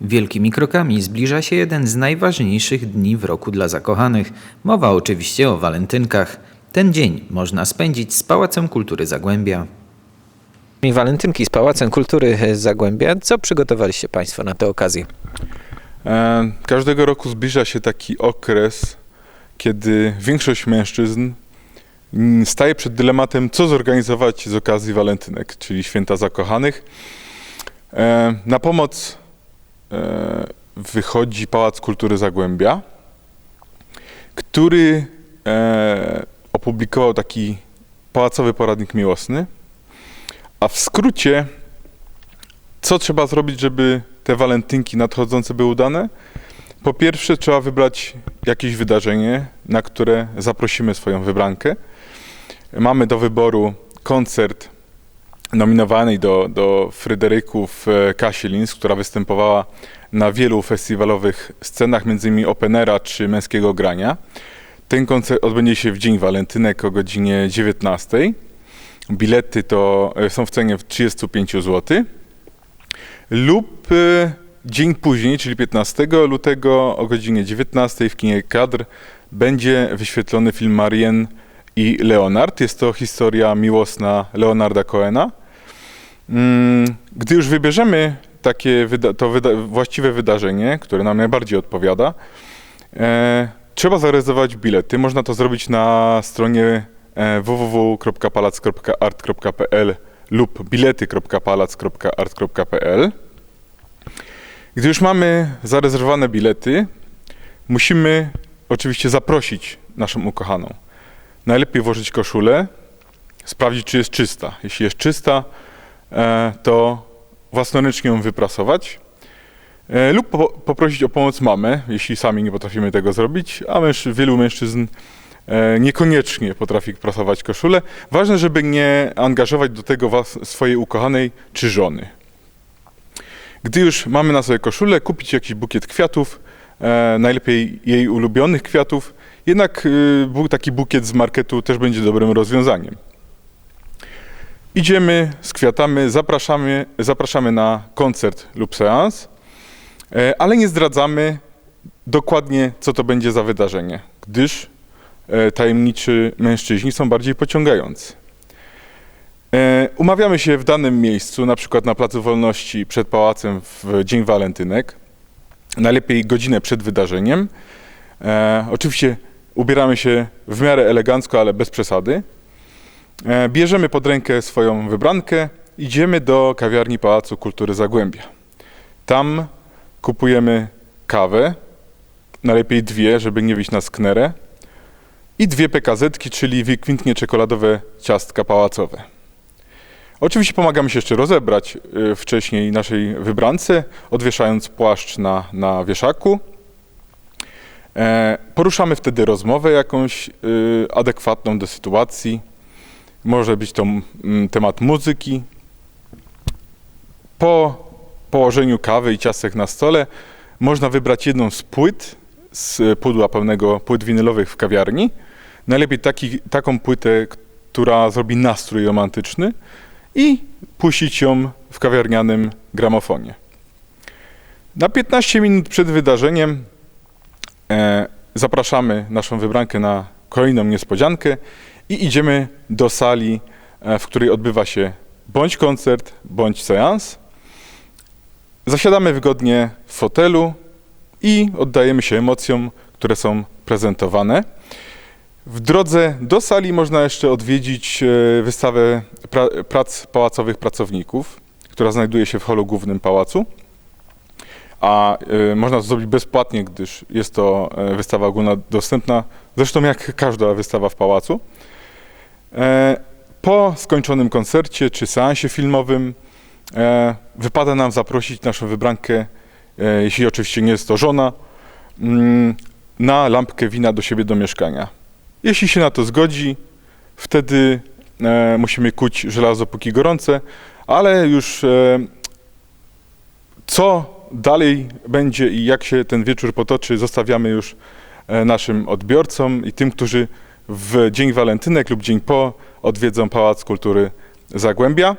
Wielkimi krokami zbliża się jeden z najważniejszych dni w roku dla zakochanych. Mowa oczywiście o walentynkach. Ten dzień można spędzić z Pałacem Kultury Zagłębia. I walentynki z Pałacem Kultury Zagłębia. Co przygotowaliście Państwo na tę okazję? E, Każdego roku zbliża się taki okres, kiedy większość mężczyzn staje przed dylematem, co zorganizować z okazji walentynek, czyli święta zakochanych. E, Na pomoc wychodzi Pałac Kultury Zagłębia, który e, opublikował taki pałacowy poradnik miłosny. A w skrócie, co trzeba zrobić, żeby te walentynki nadchodzące były udane? Po pierwsze, trzeba wybrać jakieś wydarzenie, na które zaprosimy swoją wybrankę. Mamy do wyboru koncert nominowany do, do Fryderyków e, Kasielins, która występowała na wielu festiwalowych scenach, m.in. Openera czy Męskiego Grania. Ten koncert odbędzie się w Dzień Walentynek o godzinie 19. Bilety to e, są w cenie 35 zł. Lub e, dzień później, czyli 15 lutego o godzinie 19 w kinie Kadr będzie wyświetlony film Marianne i Leonard. Jest to historia miłosna Leonarda Coena. Mm, Gdy już wybierzemy takie wyda- to wyda- właściwe wydarzenie, które nam najbardziej odpowiada, e, trzeba zarezerwować bilety. Można to zrobić na stronie e, www.palac.art.pl lub bilety.palac.art.pl. Gdy już mamy zarezerwowane bilety, musimy oczywiście zaprosić naszą ukochaną. Najlepiej włożyć koszulę, sprawdzić, czy jest czysta. Jeśli jest czysta, to własnoręcznie ją wyprasować. E, Lub po, poprosić o pomoc mamę, jeśli sami nie potrafimy tego zrobić, a męż, wielu mężczyzn e, niekoniecznie potrafi prasować koszulę. Ważne, żeby nie angażować do tego was, swojej ukochanej czy żony. Gdy już mamy na sobie koszulę, kupić jakiś bukiet kwiatów, e, najlepiej jej ulubionych kwiatów. Jednak y, taki bukiet z marketu też będzie dobrym rozwiązaniem. Idziemy z kwiatami, zapraszamy, zapraszamy na koncert lub seans, e, ale nie zdradzamy dokładnie, co to będzie za wydarzenie, gdyż e, tajemniczy mężczyźni są bardziej pociągający. E, Umawiamy się w danym miejscu, na przykład na Placu Wolności przed pałacem w Dzień Walentynek, najlepiej godzinę przed wydarzeniem. Oczywiście ubieramy się w miarę elegancko, ale bez przesady. E, bierzemy pod rękę swoją wybrankę, idziemy do kawiarni Pałacu Kultury Zagłębia. Tam kupujemy kawę, najlepiej dwie, żeby nie wyjść na sknerę, i dwie PKZ-ki, czyli wykwintnie czekoladowe ciastka pałacowe. Oczywiście pomagamy się jeszcze rozebrać y, wcześniej naszej wybrance, odwieszając płaszcz na, na wieszaku. E, poruszamy wtedy rozmowę jakąś adekwatną do sytuacji. Może być to mm, temat muzyki. Po położeniu kawy i ciastek na stole można wybrać jedną z płyt z pudła pełnego płyt winylowych w kawiarni. Najlepiej taki, taką płytę, która zrobi nastrój romantyczny i puścić ją w kawiarnianym gramofonie. Na 15 minut przed wydarzeniem e, zapraszamy naszą wybrankę na kolejną niespodziankę i idziemy do sali, e, w której odbywa się bądź koncert, bądź seans. Zasiadamy wygodnie w fotelu i oddajemy się emocjom, które są prezentowane. W drodze do sali można jeszcze odwiedzić e, wystawę pra- prac pałacowych pracowników, która znajduje się w holu głównym pałacu. A e, można to zrobić bezpłatnie, gdyż jest to wystawa ogólnodostępna, zresztą jak każda wystawa w pałacu. E, Po skończonym koncercie czy seansie filmowym e, wypada nam zaprosić naszą wybrankę, e, jeśli oczywiście nie jest to żona, mm, na lampkę wina do siebie do mieszkania. Jeśli się na to zgodzi, wtedy musimy kuć żelazo póki gorące, ale już co dalej będzie i jak się ten wieczór potoczy, zostawiamy już naszym odbiorcom i tym, którzy w Dzień Walentynek lub dzień po odwiedzą Pałac Kultury Zagłębia.